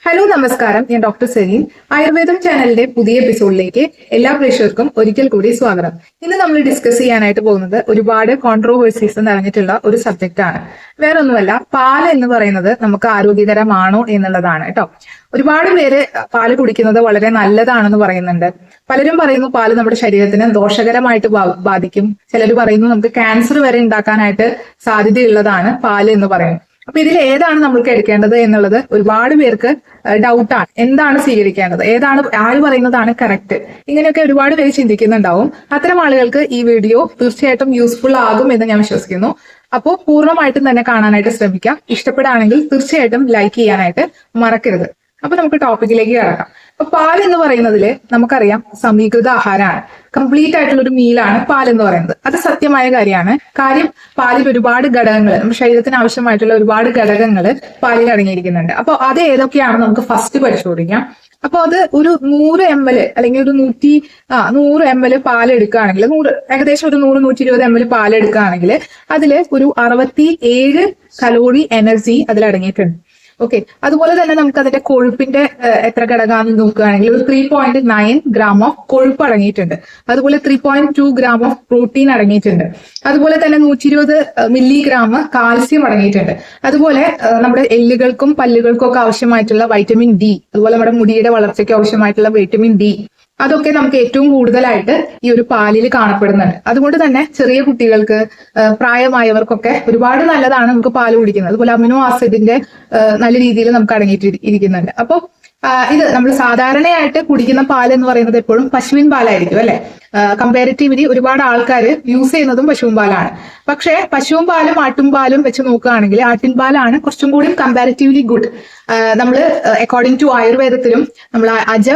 Hello നമസ്കാരം. ഞാൻ doctor Selene. ആയുർവേദം ചാനലിന്റെ പുതിയ എപ്പിസോഡിലേക്ക് എല്ലാ പ്രേക്ഷകർക്കും ഒരിക്കൽ കൂടി സ്വാഗതം. ഇന്ന് നമ്മൾ ഡിസ്കസ് ചെയ്യാനായിട്ട് പോകുന്നത് ഒരുപാട് കോൺട്രോവേഴ്സീസ് നിറഞ്ഞിട്ടുള്ള ഒരു സബ്ജക്റ്റ് ആണ്. വേറൊന്നുമല്ല പാൽ എന്ന് പറയുന്നത് നമുക്ക് ആരോഗ്യകരമാണോ എന്നുള്ളതാണ് കേട്ടോ. ഒരുപാട് പേര് പാൽ കുടിക്കുന്നത് വളരെ നല്ലതാണെന്ന് പറയുന്നുണ്ട്. പലരും പറയുന്നു പാൽ നമ്മുടെ ശരീരത്തിന് ദോഷകരമായിട്ട് ബാധിക്കും. ചിലർ പറയുന്നു നമുക്ക് ക്യാൻസർ വരെ ഉണ്ടാക്കാനായിട്ട് സാധ്യതയുള്ളതാണ് പാൽ എന്ന് പറയുന്നത്. അപ്പൊ ഇതിൽ ഏതാണ് നമ്മൾക്ക് എടുക്കേണ്ടത് എന്നുള്ളത് ഒരുപാട് പേർക്ക് ഡൗട്ടാണ് എന്താണ് സ്വീകരിക്കേണ്ടത്? ഏതാണ് ആര് പറയുന്നതാണ് കറക്റ്റ് ഇങ്ങനെയൊക്കെ ഒരുപാട് പേര് ചിന്തിക്കുന്നുണ്ടാവും. അത്തരം ആളുകൾക്ക് ഈ വീഡിയോ തീർച്ചയായിട്ടും യൂസ്ഫുൾ ആകും എന്ന് ഞാൻ വിശ്വസിക്കുന്നു. അപ്പോൾ പൂർണമായിട്ടും തന്നെ കാണാനായിട്ട് ശ്രമിക്കാം. ഇഷ്ടപ്പെടുകയാണെങ്കിൽ തീർച്ചയായിട്ടും ലൈക്ക് ചെയ്യാനായിട്ട് മറക്കരുത്. അപ്പൊ നമുക്ക് ടോപ്പിക്കിലേക്ക് കിടക്കാം. അപ്പൊ പാൽ എന്ന് പറയുന്നതിൽ നമുക്കറിയാം സമീകൃത ആഹാരമാണ്. കംപ്ലീറ്റ് ആയിട്ടുള്ള ഒരു മീലാണ് പാൽ എന്ന് പറയുന്നത്. അത് സത്യമായ കാര്യമാണ്. കാര്യം പാലിൽ ഒരുപാട് ഘടകങ്ങൾ നമ്മുടെ ശരീരത്തിന് ആവശ്യമായിട്ടുള്ള ഒരുപാട് ഘടകങ്ങൾ പാലിൽ അടങ്ങിയിരിക്കുന്നുണ്ട്. അപ്പോൾ അത് ഏതൊക്കെയാണ് നമുക്ക് ഫസ്റ്റ് പരിശോധിക്കാം. അപ്പൊ അത് ഒരു നൂറ് എം എൽ അല്ലെങ്കിൽ ഒരു നൂറ്റി ആ നൂറ് എം എൽ പാൽ എടുക്കുകയാണെങ്കിൽ നൂറ് ഏകദേശം ഒരു നൂറ് നൂറ്റി ഇരുപത് എം എൽ പാൽ എടുക്കുകയാണെങ്കിൽ അതിൽ ഒരു അറുപത്തി ഏഴ് കലോറി എനർജി അതിൽ അടങ്ങിയിട്ടുണ്ട്. ഓക്കെ അതുപോലെ തന്നെ നമുക്ക് അതിന്റെ കൊഴുപ്പിന്റെ എത്ര ഘടകമാണെന്ന് നോക്കുകയാണെങ്കിൽ ഒരു three point nine gram of കൊഴുപ്പ് അടങ്ങിയിട്ടുണ്ട്. അതുപോലെ three point two gram of protein അടങ്ങിയിട്ടുണ്ട്. അതുപോലെ തന്നെ നൂറ്റി ഇരുപത് മില്ലിഗ്രാം കാൽസ്യം അടങ്ങിയിട്ടുണ്ട്. അതുപോലെ നമ്മുടെ എല്ലുകൾക്കും പല്ലുകൾക്കും ഒക്കെ ആവശ്യമായിട്ടുള്ള വൈറ്റമിൻ ഡി അതുപോലെ നമ്മുടെ മുടിയുടെ വളർച്ചയ്ക്ക് ആവശ്യമായിട്ടുള്ള വൈറ്റമിൻ ഡി അതൊക്കെ നമുക്ക് ഏറ്റവും കൂടുതലായിട്ട് ഈ ഒരു പാലിൽ കാണപ്പെടുന്നുണ്ട്. അതുകൊണ്ട് തന്നെ ചെറിയ കുട്ടികൾക്ക് പ്രായമായവർക്കൊക്കെ ഒരുപാട് നല്ലതാണ് നമുക്ക് പാൽ കുടിക്കുന്നത്. അതുപോലെ അമിനോ ആസിഡിന്റെ നല്ല രീതിയിൽ നമുക്ക് അടങ്ങിയിട്ട് ഇരിക്കുന്നുണ്ട്. അപ്പോൾ ഇത് നമ്മൾ സാധാരണയായിട്ട് കുടിക്കുന്ന പാൽ എന്ന് പറയുന്നത് എപ്പോഴും പശുവിൻ പാലായിരിക്കും അല്ലെ? കമ്പാരിറ്റീവ്ലി ഒരുപാട് ആൾക്കാർ യൂസ് ചെയ്യുന്നതും പശുവിൻ പാലാണ്. പക്ഷേ പശുവിൻ പാലും ആട്ടും പാലും വെച്ച് നോക്കുകയാണെങ്കിൽ ആട്ടിൻ പാലാണ് കുറച്ചും കൂടി കമ്പാരിറ്റീവ്ലി ഗുഡ് നമ്മൾ അക്കോർഡിംഗ് ടു ആയുർവേദത്തിലും നമ്മൾ അജ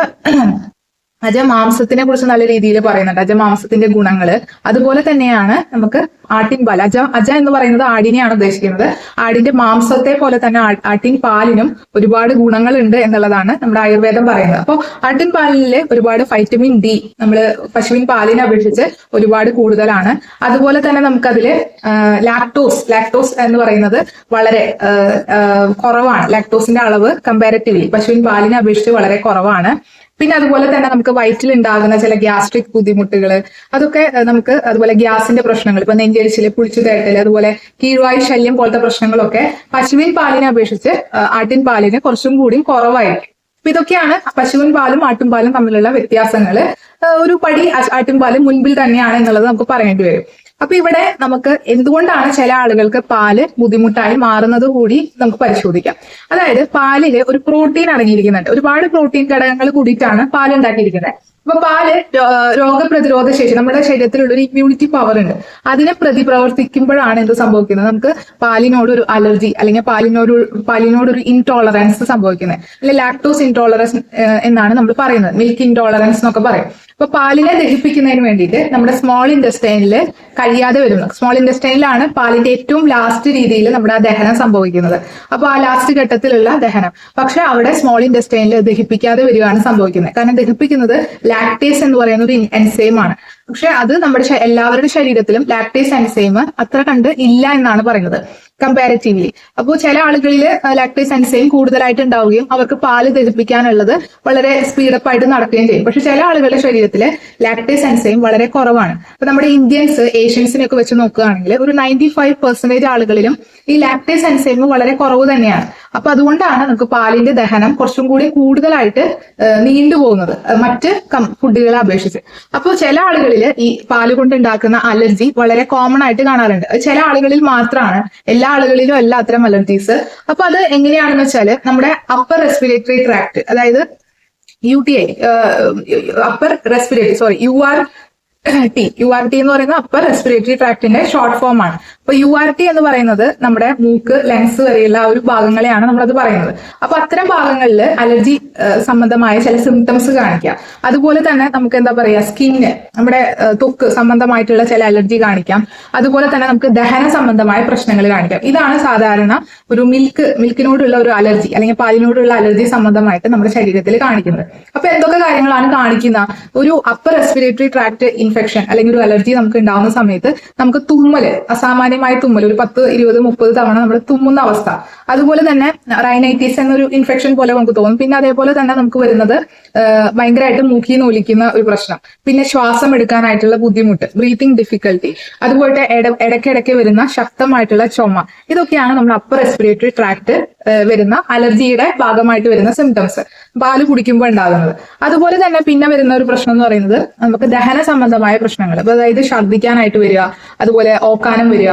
അജ മാംസത്തിനെ കുറിച്ച് നല്ല രീതിയിൽ പറയുന്നുണ്ട്. അജമാംസത്തിന്റെ ഗുണങ്ങൾ. അതുപോലെ തന്നെയാണ് നമുക്ക് ആട്ടിൻ പാൽ. അജ അജ എന്ന് പറയുന്നത് ആടിനെയാണ് ഉദ്ദേശിക്കുന്നത്. ആടിന്റെ മാംസത്തെ പോലെ തന്നെ ആട്ടിൻ പാലിനും ഒരുപാട് ഗുണങ്ങൾ ഉണ്ട് എന്നുള്ളതാണ് നമ്മുടെ ആയുർവേദം പറയുന്നത്. അപ്പോൾ ആട്ടിൻ പാലിലെ ഒരുപാട് വൈറ്റമിൻ ഡി നമ്മൾ പശുവിൻ പാലിനെ അപേക്ഷിച്ച് ഒരുപാട് കൂടുതലാണ്. അതുപോലെ തന്നെ നമുക്കതിൽ ലാക്ടോസ് ലാക്ടോസ് എന്ന് പറയുന്നത് വളരെ കുറവാണ്. ലാക്ടോസിന്റെ അളവ് കമ്പാരറ്റീവ്ലി പശുവിൻ പാലിനെ അപേക്ഷിച്ച് വളരെ കുറവാണ്. പിന്നെ അതുപോലെ തന്നെ നമുക്ക് വയറ്റിൽ ഉണ്ടാകുന്ന ചില ഗ്യാസ്ട്രിക് ബുദ്ധിമുട്ടുകൾ അതൊക്കെ നമുക്ക് അതുപോലെ ഗ്യാസിന്റെ പ്രശ്നങ്ങൾ ഇപ്പൊ നെഞ്ചരിച്ചിൽ പുളിച്ചു തേട്ടൽ അതുപോലെ കീഴ്വായു ശല്യം പോലത്തെ പ്രശ്നങ്ങളൊക്കെ പശുവിൻ പാലിനെ അപേക്ഷിച്ച് ആട്ടിൻ പാലിന് കുറച്ചും കൂടി കുറവായിരിക്കും. അപ്പൊ ഇതൊക്കെയാണ് പശുവിൻ പാലും ആട്ടും പാലും തമ്മിലുള്ള വ്യത്യാസങ്ങൾ ഒരു പടി ആ- ആട്ടിൻ പാൽ മുൻപിൽ തന്നെയാണ് എന്നുള്ളത് നമുക്ക് പറയേണ്ടി വരും. അപ്പൊ ഇവിടെ നമുക്ക് എന്തുകൊണ്ടാണ് ചില ആളുകൾക്ക് പാൽ ബുദ്ധിമുട്ടായി മാറുന്നത് കൂടി നമുക്ക് പരിശോധിക്കാം. അതായത് പാലിൽ ഒരു പ്രോട്ടീൻ അടങ്ങിയിരിക്കുന്നുണ്ട്. ഒരുപാട് പ്രോട്ടീൻ ഘടകങ്ങൾ കൂടിയിട്ടാണ് പാൽ ഉണ്ടാക്കിയിരിക്കുന്നത് അപ്പൊ പാൽ രോഗപ്രതിരോധ ശേഷി നമ്മുടെ ശരീരത്തിലുള്ള ഒരു ഇമ്മ്യൂണിറ്റി പവർ ഉണ്ട്. അതിനെ പ്രതിപ്രവർത്തിക്കുമ്പോഴാണ് എന്ത് സംഭവിക്കുന്നത്? നമുക്ക് പാലിനോട് ഒരു അലർജി അല്ലെങ്കിൽ പാലിനോട് പാലിനോട് ഒരു ഇൻടോളറൻസ് സംഭവിക്കുന്നത്. അല്ലെ ലാക്ടോസ് ഇൻടോളറൻസ് എന്നാണ് നമ്മൾ പറയുന്നത്. മിൽക്ക് ഇൻടോളറൻസ് എന്നൊക്കെ പറയും. അപ്പൊ പാലിനെ ദഹിപ്പിക്കുന്നതിന് വേണ്ടിയിട്ട് നമ്മുടെ സ്മോൾ ഇൻഡസ്റ്റൈനിൽ കഴിയാതെ വരുന്നു. സ്മോൾ ഇൻഡസ്റ്റൈനിലാണ് പാലിന്റെ ഏറ്റവും ലാസ്റ്റ് രീതിയിൽ നമ്മുടെ ആ ദഹനം സംഭവിക്കുന്നത്. അപ്പൊ ആ ലാസ്റ്റ് ഘട്ടത്തിലുള്ള ദഹനം. പക്ഷെ അവിടെ സ്മോൾ ഇൻഡസ്റ്റൈനിൽ ദഹിപ്പിക്കാതെ വരികയാണ് സംഭവിക്കുന്നത്. കാരണം ദഹിപ്പിക്കുന്നത് ലാക്ടേസ് എന്ന് പറയുന്നത് എൻസൈം ആണ്. പക്ഷെ അത് നമ്മുടെ എല്ലാവരുടെ ശരീരത്തിലും ലാക്ടേസ് എൻസൈം അത്ര കണ്ട് ഇല്ല എന്നാണ് പറയുന്നത്. കമ്പാരിറ്റീവ്ലി അപ്പോൾ ചില ആളുകളിൽ ലാക്ടേസ് എൻസൈം കൂടുതലായിട്ട് ഉണ്ടാവുകയും അവർക്ക് പാൽ ദഹിപ്പിക്കാനുള്ളത് വളരെ സ്പീഡപ്പ് ആയിട്ട് നടക്കുകയും ചെയ്യും. പക്ഷെ ചില ആളുകളുടെ ശരീരത്തിൽ ലാക്ടേസ് എൻസൈം വളരെ കുറവാണ്. അപ്പൊ നമ്മുടെ ഇന്ത്യൻസ് ഏഷ്യൻസിനൊക്കെ വെച്ച് നോക്കുകയാണെങ്കിൽ ഒരു നയന്റി ഫൈവ് പെർസെന്റേജ് ആളുകളിലും ഈ ലാക്ടേസ് എൻസൈം വളരെ കുറവ് തന്നെയാണ്. അപ്പൊ അതുകൊണ്ടാണ് നമുക്ക് പാലിന്റെ ദഹനം കുറച്ചും കൂടി കൂടുതലായിട്ട് നീണ്ടുപോകുന്നത് മറ്റ് ഫുഡുകളെ അപേക്ഷിച്ച്. അപ്പോൾ ചില ആളുകളിൽ ഈ പാൽ കൊണ്ട് ഉണ്ടാക്കുന്ന അലർജി വളരെ കോമൺ ആയിട്ട് കാണാറുണ്ട്. ചില ആളുകളിൽ മാത്രമാണ്. എല്ലാ ആളുകളിലും അല്ല അത്തരം അലർജീസ്. അപ്പൊ അത് എങ്ങനെയാണെന്ന് വെച്ചാൽ നമ്മുടെ അപ്പർ റെസ്പിറേറ്ററി ട്രാക്ട് അതായത് U T I upper respiratory sorry U R T U R T എന്ന് പറയുന്ന അപ്പർ റെസ്പിറേറ്ററി ട്രാക്ടിന്റെ ഷോർട്ട് ഫോം ആണ്. അപ്പൊ യു ആർ ടി എന്ന് പറയുന്നത് നമ്മുടെ മൂക്ക് ലെങ്സ് വരെയുള്ള ആ ഒരു ഭാഗങ്ങളെയാണ് നമ്മളത് പറയുന്നത്. അപ്പൊ അത്തരം ഭാഗങ്ങളിൽ അലർജി സംബന്ധമായ ചില സിംറ്റംസ് കാണിക്കാം. അതുപോലെ തന്നെ നമുക്ക് എന്താ പറയാ സ്കിന്ന് നമ്മുടെ തൊക്ക് സംബന്ധമായിട്ടുള്ള ചില അലർജി കാണിക്കാം. അതുപോലെ തന്നെ നമുക്ക് ദഹന സംബന്ധമായ പ്രശ്നങ്ങൾ കാണിക്കാം. ഇതാണ് സാധാരണ ഒരു മിൽക്ക് മിൽക്കിനോടുള്ള ഒരു അലർജി അല്ലെങ്കിൽ പാലിനോടുള്ള അലർജി സംബന്ധമായിട്ട് നമ്മുടെ ശരീരത്തിൽ കാണിക്കുന്നത്. അപ്പൊ എന്തൊക്കെ കാര്യങ്ങളാണ് കാണിക്കുന്ന? ഒരു അപ്പർ റെസ്പിറേറ്ററി ട്രാക്ട് ഇൻഫെക്ഷൻ അല്ലെങ്കിൽ ഒരു അലർജി നമുക്ക് ഉണ്ടാവുന്ന സമയത്ത് നമുക്ക് തുമ്മൽ അസാമാന്യ സാമാന്യമായ തുമ്മൽ. ഒരു പത്ത് ഇരുപത് മുപ്പത് തവണ നമ്മൾ തുമ്മുന്ന അവസ്ഥ. അതുപോലെ തന്നെ റൈനൈറ്റീസ് എന്നൊരു ഇൻഫെക്ഷൻ പോലെ നമുക്ക് തോന്നും. പിന്നെ അതേപോലെ തന്നെ നമുക്ക് വരുന്നത് ഭയങ്കരമായിട്ട് മൂക്കി നോലിക്കുന്ന ഒരു പ്രശ്നം. പിന്നെ ശ്വാസം എടുക്കാനായിട്ടുള്ള ബുദ്ധിമുട്ട് ബ്രീത്തിങ് ഡിഫിക്കൽട്ടി അതുപോലെ ഇട ഇടയ്ക്കിടയ്ക്ക് വരുന്ന ശക്തമായിട്ടുള്ള ചുമ. ഇതൊക്കെയാണ് നമ്മൾ അപ്പർ റെസ്പിറേറ്ററി ട്രാക്ട് വരുന്ന അലർജിയുടെ ഭാഗമായിട്ട് വരുന്ന സിംറ്റംസ് പാൽ കുടിക്കുമ്പോൾ ഉണ്ടാകുന്നത്. അതുപോലെ തന്നെ പിന്നെ വരുന്ന ഒരു പ്രശ്നം എന്ന് പറയുന്നത് നമുക്ക് ദഹന സംബന്ധമായ പ്രശ്നങ്ങൾ. അതായത് ഛർദ്ദിക്കാനായിട്ട് വരിക അതുപോലെ ഓക്കാനം വരിക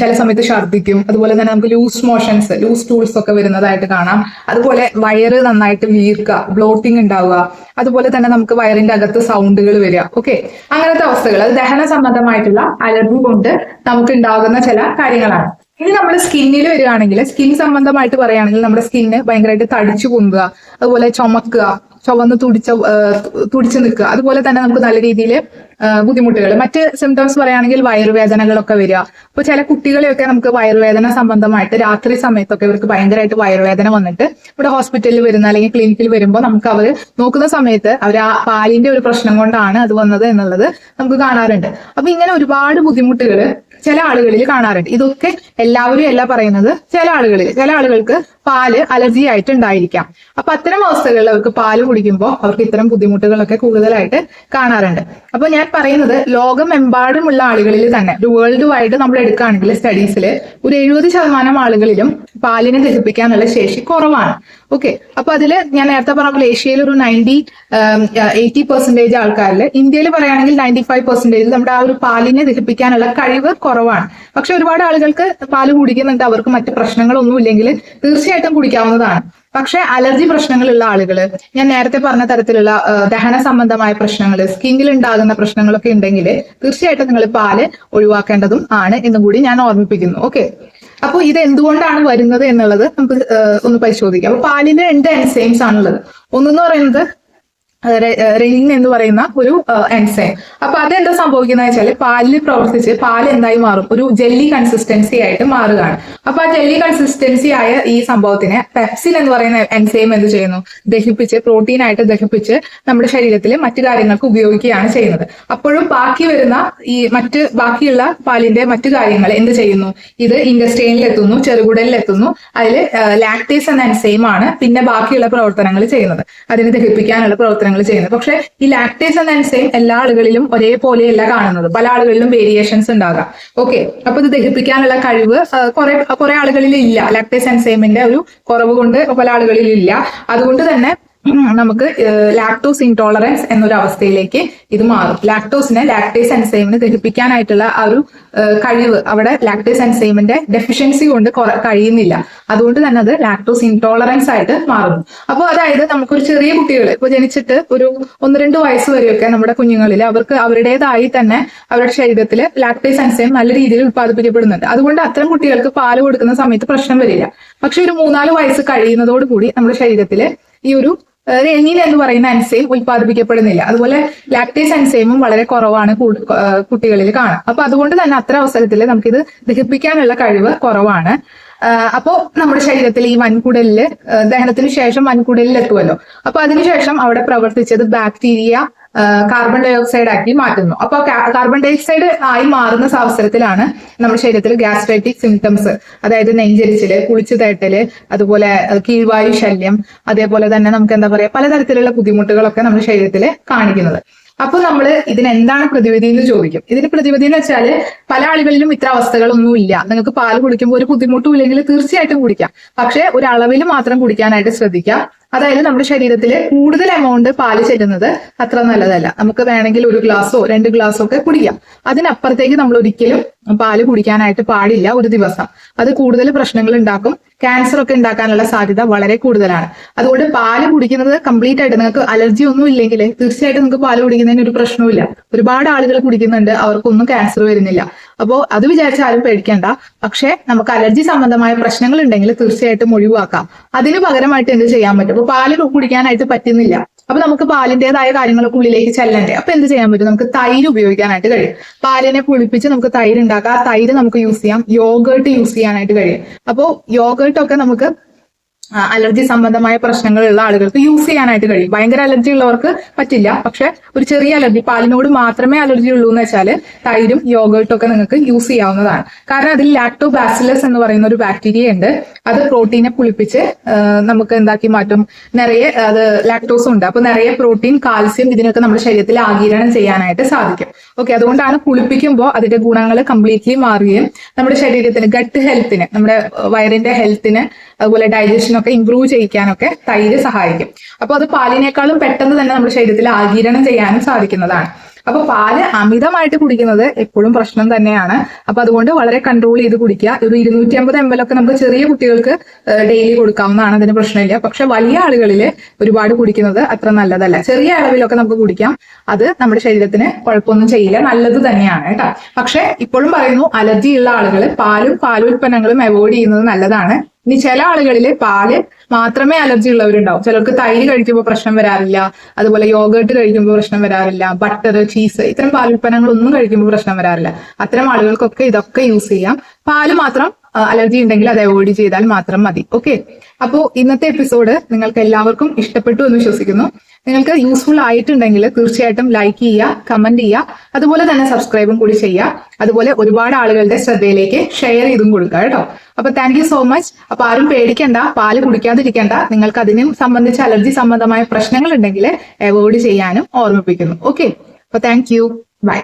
ചില സമയത്ത് ഛർദ്ദിക്കും അതുപോലെ തന്നെ നമുക്ക് ലൂസ് മോഷൻസ് ലൂസ് ടൂൾസ് ഒക്കെ വരുന്നതായിട്ട് കാണാം. അതുപോലെ വയറ് നന്നായിട്ട് വീർക്കുക ബ്ലോട്ടിംഗ് ഉണ്ടാവുക അതുപോലെ തന്നെ നമുക്ക് വയറിന്റെ അകത്ത് സൗണ്ടുകൾ വരിക. ഓക്കെ അങ്ങനത്തെ അവസ്ഥകൾ. അത് ദഹന സംബന്ധമായിട്ടുള്ള അലർജി കൊണ്ട് നമുക്ക് ഉണ്ടാകുന്ന ചില കാര്യങ്ങളാണ്. ഇനി നമ്മുടെ സ്കിന്നിൽ വരികയാണെങ്കിൽ സ്കിൻ സംബന്ധമായിട്ട് പറയുകയാണെങ്കിൽ നമ്മുടെ സ്കിന്ന് ഭയങ്കരമായിട്ട് തടിച്ചു പൊന്തുക അതുപോലെ ചുമക്കുക ചുവന്ന് തുടിച്ച തുടിച്ചു നിൽക്കുക. അതുപോലെ തന്നെ നമുക്ക് നല്ല രീതിയിൽ ബുദ്ധിമുട്ടുകൾ. മറ്റ് സിംറ്റംസ് പറയുകയാണെങ്കിൽ വയറുവേദനകളൊക്കെ വരിക. അപ്പോൾ ചില കുട്ടികളെയൊക്കെ നമുക്ക് വയറുവേദന സംബന്ധമായിട്ട് രാത്രി സമയത്തൊക്കെ ഇവർക്ക് ഭയങ്കരമായിട്ട് വയറുവേദന വന്നിട്ട് ഇവിടെ ഹോസ്പിറ്റലിൽ വരുന്ന അല്ലെങ്കിൽ ക്ലിനിക്കിൽ വരുമ്പോൾ നമുക്ക് അവർ നോക്കുന്ന സമയത്ത് അവർ ആ പാലിന്റെ ഒരു പ്രശ്നം കൊണ്ടാണ് അത് വന്നത് എന്നുള്ളത് നമുക്ക് കാണാറുണ്ട്. അപ്പൊ ഇങ്ങനെ ഒരുപാട് ബുദ്ധിമുട്ടുകൾ ചില ആളുകളിൽ കാണാറുണ്ട്. ഇതൊക്കെ എല്ലാവരും അല്ല പറയുന്നത് ചില ആളുകളിൽ ചില ആളുകൾക്ക് പാൽ അലർജി ആയിട്ട് ഉണ്ടായിരിക്കാം. അപ്പൊ അത്തരം അവസ്ഥകളിൽ അവർക്ക് പാൽ കുടിക്കുമ്പോൾ അവർക്ക് ഇത്തരം ബുദ്ധിമുട്ടുകളൊക്കെ കൂടുതലായിട്ട് കാണാറുണ്ട്. അപ്പൊ ഞാൻ പറയുന്നത് ലോകമെമ്പാടുമുള്ള ആളുകളിൽ തന്നെ ഒരു വേൾഡ് വൈഡ് നമ്മൾ എടുക്കുകയാണെങ്കിൽ സ്റ്റഡീസിൽ ഒരു എഴുപത് ശതമാനം ആളുകളിലും പാലിനെ ദഹിപ്പിക്കാനുള്ള ശേഷി കുറവാണ്. ഓക്കെ അപ്പൊ അതിൽ ഞാൻ നേരത്തെ പറഞ്ഞ പോലെ ഏഷ്യയിൽ ഒരു നയന്റി എയ്റ്റി പെർസെന്റേജ് ആൾക്കാരിൽ ഇന്ത്യയിൽ പറയുകയാണെങ്കിൽ നയന്റി ഫൈവ് പെർസെന്റേജ് നമ്മുടെ ആ ഒരു പാലിനെ ദഹിപ്പിക്കാനുള്ള കഴിവ് കുറവാണ്. പക്ഷെ ഒരുപാട് ആളുകൾക്ക് പാൽ കുടിക്കുന്നുണ്ട് അവർക്ക് മറ്റ് പ്രശ്നങ്ങളൊന്നും ഇല്ലെങ്കിൽ തീർച്ചയായിട്ടും കുടിക്കാവുന്നതാണ്. പക്ഷെ അലർജി പ്രശ്നങ്ങളുള്ള ആളുകൾ ഞാൻ നേരത്തെ പറഞ്ഞ തരത്തിലുള്ള ദഹന സംബന്ധമായ പ്രശ്നങ്ങൾ സ്കിന്നിൽ ഉണ്ടാകുന്ന പ്രശ്നങ്ങളൊക്കെ ഉണ്ടെങ്കിൽ തീർച്ചയായിട്ടും നിങ്ങൾ പാൽ ഒഴിവാക്കേണ്ടതും ആണ് എന്നും കൂടി ഞാൻ ഓർമ്മിപ്പിക്കുന്നു. ഓക്കെ? അപ്പോൾ ഇത് എന്തുകൊണ്ടാണ് വരുന്നത് എന്നുള്ളത് നമുക്ക് ഒന്ന് പരിശോധിക്കാം. അപ്പൊ പാലിന് രണ്ട് എൻസൈംസ് ആണുള്ളത്. ഒന്നെന്ന് പറയുന്നത് റെയിൻ എന്ന് പറയുന്ന ഒരു എൻസൈം അപ്പൊ അതെന്താ സംഭവിക്കുന്നത് വെച്ചാൽ പാലിൽ പ്രവർത്തിച്ച് പാൽ എന്തായി മാറും? ഒരു ജെല്ലി കൺസിസ്റ്റൻസി ആയിട്ട് മാറുകയാണ്. അപ്പൊ ആ ജെല്ലി കൺസിസ്റ്റൻസി ആയ ഈ സംഭവത്തിനെ പെപ്സിൻ എന്ന് പറയുന്ന എൻസൈം എന്ത് ചെയ്യുന്നു? ദഹിപ്പിച്ച് പ്രോട്ടീൻ ആയിട്ട് ദഹിപ്പിച്ച് നമ്മുടെ ശരീരത്തിൽ മറ്റു കാര്യങ്ങൾക്ക് ഉപയോഗിക്കുകയാണ് ചെയ്യുന്നത്. അപ്പോഴും ബാക്കി വരുന്ന ഈ മറ്റ് ബാക്കിയുള്ള പാലിന്റെ മറ്റു കാര്യങ്ങൾ എന്ത് ചെയ്യുന്നു? ഇത് ഇൻഡസ്ട്രിയിൽ എത്തുന്നു ചെറുകുടലിൽ എത്തുന്നു. അതിൽ ലാക്ടേസ് എന്ന എൻസൈം ആണ് പിന്നെ ബാക്കിയുള്ള പ്രവർത്തനങ്ങൾ ചെയ്യുന്നത്. അതിനെ ദഹിപ്പിക്കാനുള്ള പ്രവർത്തനങ്ങൾ ചെയ്യുന്നത്. പക്ഷെ ഈ ലാക്ടേസ് എന്ന എൻസൈം എല്ലാ ആളുകളിലും ഒരേപോലെയല്ല കാണുന്നത്. പല ആളുകളിലും വേരിയേഷൻസ് ഉണ്ടാകാം. ഓക്കെ അപ്പൊ ഇത് ദഹിപ്പിക്കാനുള്ള കഴിവ് കുറെ കുറെ ആളുകളിൽ ഇല്ല ലാക്ടേസ് എൻസൈമിന്റെ ഒരു കുറവ് കൊണ്ട് പല ആളുകളിൽ ഇല്ല അതുകൊണ്ട് തന്നെ നമുക്ക് ലാക്ടോസ് ഇൻടോളറൻസ് എന്നൊരു അവസ്ഥയിലേക്ക് ഇത് മാറും. ലാക്ടോസിനെ ലാക്ടേസ് എൻസൈമിന് ദഹിപ്പിക്കാനായിട്ടുള്ള ആ ഒരു കഴിവ് അവിടെ ലാക്ടേസ് എൻസൈമിന്റെ ഡെഫിഷ്യൻസി കൊണ്ട് കഴിയുന്നില്ല. അതുകൊണ്ട് തന്നെ അത് ലാക്ടോസ് ഇൻടോളറൻസ് ആയിട്ട് മാറുന്നു. അപ്പോൾ അതായത് നമുക്കൊരു ചെറിയ കുട്ടികൾ ഇപ്പൊ ജനിച്ചിട്ട് ഒരു ഒന്ന് രണ്ട് വയസ്സ് വരെയൊക്കെ നമ്മുടെ കുഞ്ഞുങ്ങളിൽ അവർക്ക് അവരുടേതായി തന്നെ അവരുടെ ശരീരത്തിൽ ലാക്ടേസ് എൻസൈം നല്ല രീതിയിൽ ഉത്പാദിപ്പിക്കപ്പെടുന്നുണ്ട് അതുകൊണ്ട് അത്തരം കുട്ടികൾക്ക് പാൽ കൊടുക്കുന്ന സമയത്ത് പ്രശ്നം വരില്ല. പക്ഷെ ഒരു മൂന്നാൽ വയസ്സ് കഴിയുന്നതോടുകൂടി നമ്മുടെ ശരീരത്തിൽ ഈ ഒരു റെനിൻ എന്ന് പറയുന്ന എൻസൈം ഉൽപ്പാദിപ്പിക്കപ്പെടുന്നില്ല. അതുപോലെ ലാക്ടേസ് എൻസൈമും വളരെ കുറവാണ് കുട്ടികളിൽ കാണാം. അപ്പൊ അതുകൊണ്ട് തന്നെ അത്ര അവസരത്തിൽ നമുക്കിത് ദഹിപ്പിക്കാനുള്ള കഴിവ് കുറവാണ്. അപ്പോൾ അപ്പോ നമ്മുടെ ശരീരത്തിൽ ഈ വൻകുടലിൽ ദഹനത്തിന് ശേഷം വൻകുടലിൽ എത്തുമല്ലോ അപ്പൊ അതിനുശേഷം അവിടെ പ്രവർത്തിച്ചത് ബാക്ടീരിയ കാർബൺ ഡൈ ഓക്സൈഡ് ആക്കി മാറ്റുന്നു. അപ്പൊ കാർബൺ ഡൈ ഓക്സൈഡ് ആയി മാറുന്ന അവസരത്തിലാണ് നമ്മുടെ ശരീരത്തിൽ ഗ്യാസ്ട്രൈറ്റിക് സിംറ്റംസ് അതായത് നെഞ്ചരിച്ചിൽ കുളിച്ചു തേട്ടൽ അതുപോലെ കീഴ്വായു ശല്യം അതേപോലെ തന്നെ നമുക്ക് എന്താ പറയാ പലതരത്തിലുള്ള ബുദ്ധിമുട്ടുകളൊക്കെ നമ്മുടെ ശരീരത്തിൽ കാണിക്കുന്നത്. അപ്പൊ നമ്മൾ ഇതിന് എന്താണ് പ്രതിവിധി എന്ന് ചോദിക്കും. ഇതിന് പ്രതിവിധി എന്ന് വെച്ചാൽ പല ആളുകളിലും ഇത്ര അവസ്ഥകളൊന്നും ഇല്ല. നിങ്ങൾക്ക് പാൽ കുടിക്കുമ്പോൾ ഒരു ബുദ്ധിമുട്ടും ഇല്ലെങ്കിൽ തീർച്ചയായിട്ടും കുടിക്കാം. പക്ഷെ ഒരു മാത്രം കുടിക്കാനായിട്ട് ശ്രദ്ധിക്കാം. അതായത് നമ്മുടെ ശരീരത്തിൽ കൂടുതൽ എമൗണ്ട് പാൽ ചെല്ലുന്നത് അത്ര നല്ലതല്ല. നമുക്ക് വേണമെങ്കിൽ ഒരു ഗ്ലാസോ രണ്ട് ഗ്ലാസോ ഒക്കെ കുടിക്കാം. അതിനപ്പുറത്തേക്ക് നമ്മൾ ഒരിക്കലും പാൽ കുടിക്കാനായിട്ട് പാടില്ല ഒരു ദിവസം. അത് കൂടുതൽ പ്രശ്നങ്ങൾ ഉണ്ടാക്കും. ക്യാൻസർ ഒക്കെ ഉണ്ടാക്കാനുള്ള സാധ്യത വളരെ കൂടുതലാണ്. അതുകൊണ്ട് പാൽ കുടിക്കുന്നത് കംപ്ലീറ്റ് ആയിട്ട് നിങ്ങൾക്ക് അലർജി ഒന്നും ഇല്ലെങ്കിൽ തീർച്ചയായിട്ടും നിങ്ങൾക്ക് പാൽ കുടിക്കുന്നതിന് ഒരു പ്രശ്നവുമില്ല. ഒരുപാട് ആളുകൾ കുടിക്കുന്നുണ്ട് അവർക്കൊന്നും ക്യാൻസർ വരുന്നില്ല. അപ്പോൾ അത് വിചാരിച്ച് ആരും പേടിക്കേണ്ട. പക്ഷേ നമുക്ക് അലർജി സംബന്ധമായ പ്രശ്നങ്ങൾ ഉണ്ടെങ്കിൽ തീർച്ചയായിട്ടും ഒഴിവാക്കാം. അതിന് പകരമായിട്ട് എന്ത് ചെയ്യാൻ പറ്റും? അപ്പൊ പാൽ കുടിക്കാനായിട്ട് പറ്റുന്നില്ല. അപ്പൊ നമുക്ക് പാലിന്റേതായ കാര്യങ്ങളൊക്കെ ഉള്ളിലേക്ക് ചെല്ലണ്ടേ? അപ്പൊ എന്ത് ചെയ്യാൻ പറ്റും? നമുക്ക് തൈര് ഉപയോഗിക്കാനായിട്ട് കഴിയും. പാലിനെ പുളിപ്പിച്ച് നമുക്ക് തൈര് ഉണ്ടാക്കാം. ആ തൈര് നമുക്ക് യൂസ് ചെയ്യാം. യോഗേർട്ട് യൂസ് ചെയ്യാനായിട്ട് കഴിയും. അപ്പോൾ യോഗേർട്ടൊക്കെ നമുക്ക് അലർജി സംബന്ധമായ പ്രശ്നങ്ങളുള്ള ആളുകൾക്ക് യൂസ് ചെയ്യാനായിട്ട് കഴിയും. ഭയങ്കര അലർജി ഉള്ളവർക്ക് പറ്റില്ല. പക്ഷെ ഒരു ചെറിയ അലർജി പാലിനോട് മാത്രമേ അലർജി ഉള്ളൂ എന്ന് വെച്ചാൽ തൈരും യോഗേർട്ടും ഒക്കെ നിങ്ങൾക്ക് യൂസ് ചെയ്യാവുന്നതാണ്. കാരണം അതിൽ ലാക്ടോബാസിലസ് എന്ന് പറയുന്ന ഒരു ബാക്ടീരിയ ഉണ്ട്. അത് പ്രോട്ടീനെ പുളിപ്പിച്ച് നമുക്ക് എന്താക്കി മാറ്റും. നിറയെ അത് ലാക്ടോസും ഉണ്ട്. അപ്പൊ നിറയെ പ്രോട്ടീൻ കാൽസ്യം ഇതിനൊക്കെ നമ്മുടെ ശരീരത്തിൽ ആഗിരണം ചെയ്യാനായിട്ട് സാധിക്കും. ഓക്കെ അതുകൊണ്ടാണ് പുളിപ്പിക്കുമ്പോൾ അതിന്റെ ഗുണങ്ങൾ കംപ്ലീറ്റ്ലി മാറുകയും നമ്മുടെ ശരീരത്തിന് ഗട്ട് ഹെൽത്തിന് നമ്മുടെ വയറിന്റെ ഹെൽത്തിന് അതുപോലെ ഡൈജഷനൊക്കെ ഇംപ്രൂവ് ചെയ്യിക്കാനൊക്കെ തൈര് സഹായിക്കും. അപ്പൊ അത് പാലിനേക്കാളും പെട്ടെന്ന് തന്നെ നമ്മുടെ ശരീരത്തിൽ ആഗിരണം ചെയ്യാനും സാധിക്കുന്നതാണ്. അപ്പൊ പാൽ അമിതമായിട്ട് കുടിക്കുന്നത് എപ്പോഴും പ്രശ്നം തന്നെയാണ്. അപ്പൊ അതുകൊണ്ട് വളരെ കൺട്രോൾ ചെയ്ത് കുടിക്കുക. ഒരു ഇരുന്നൂറ്റി അമ്പത് എം എൽ ഒക്കെ നമുക്ക് ചെറിയ കുട്ടികൾക്ക് ഡെയിലി കൊടുക്കാവുന്നതാണ്. അതിന് പ്രശ്നമില്ല. പക്ഷെ വലിയ ആളുകളിൽ ഒരുപാട് കുടിക്കുന്നത് അത്ര നല്ലതല്ല. ചെറിയ അളവിലൊക്കെ നമുക്ക് കുടിക്കാം. അത് നമ്മുടെ ശരീരത്തിന് കുഴപ്പമൊന്നും ചെയ്യില്ല. നല്ലത് തന്നെയാണ് കേട്ടോ. പക്ഷെ ഇപ്പോഴും പറയുന്നു അലർജി ഉള്ള ആളുകൾ പാലും പാലുൽപ്പന്നങ്ങളും അവോയ്ഡ് ചെയ്യുന്നത് നല്ലതാണ്. ഇനി ചില ആളുകളിൽ പാൽ മാത്രമേ അലർജി ഉള്ളവരുണ്ടാവും. ചിലർക്ക് തൈര് കഴിക്കുമ്പോൾ പ്രശ്നം വരാറില്ല. അതുപോലെ യോഗേർട്ട് കഴിക്കുമ്പോൾ പ്രശ്നം വരാറില്ല. ബട്ടർ ചീസ് ഇത്തരം പാലുൽപ്പന്നങ്ങളൊന്നും കഴിക്കുമ്പോൾ പ്രശ്നം വരാറില്ല. അത്തരം ആളുകൾക്കൊക്കെ ഇതൊക്കെ യൂസ് ചെയ്യാം. പാൽ മാത്രം അലർജി ഉണ്ടെങ്കിൽ അത് അവോയ്ഡ് ചെയ്താൽ മാത്രം മതി. ഓക്കെ? അപ്പോൾ ഇന്നത്തെ എപ്പിസോഡ് നിങ്ങൾക്ക് എല്ലാവർക്കും ഇഷ്ടപ്പെട്ടു എന്ന് വിശ്വസിക്കുന്നു. നിങ്ങൾക്ക് യൂസ്ഫുൾ ആയിട്ടുണ്ടെങ്കിൽ തീർച്ചയായിട്ടും ലൈക്ക് ചെയ്യുക കമന്റ് ചെയ്യുക അതുപോലെ തന്നെ സബ്സ്ക്രൈബും കൂടി ചെയ്യുക. അതുപോലെ ഒരുപാട് ആളുകളുടെ ശ്രദ്ധയിലേക്ക് ഷെയർ ചെയ്തും കൊടുക്കുക കേട്ടോ. അപ്പൊ താങ്ക് യു സോ മച്ച് അപ്പൊ ആരും പേടിക്കണ്ട പാൽ കുടിക്കാതിരിക്കണ്ട. നിങ്ങൾക്ക് അതിനും സംബന്ധിച്ച് അലർജി സംബന്ധമായ പ്രശ്നങ്ങൾ ഉണ്ടെങ്കിൽ അവോയ്ഡ് ചെയ്യാനും ഓർമ്മിപ്പിക്കുന്നു. ഓക്കെ? അപ്പൊ താങ്ക് യു ബൈ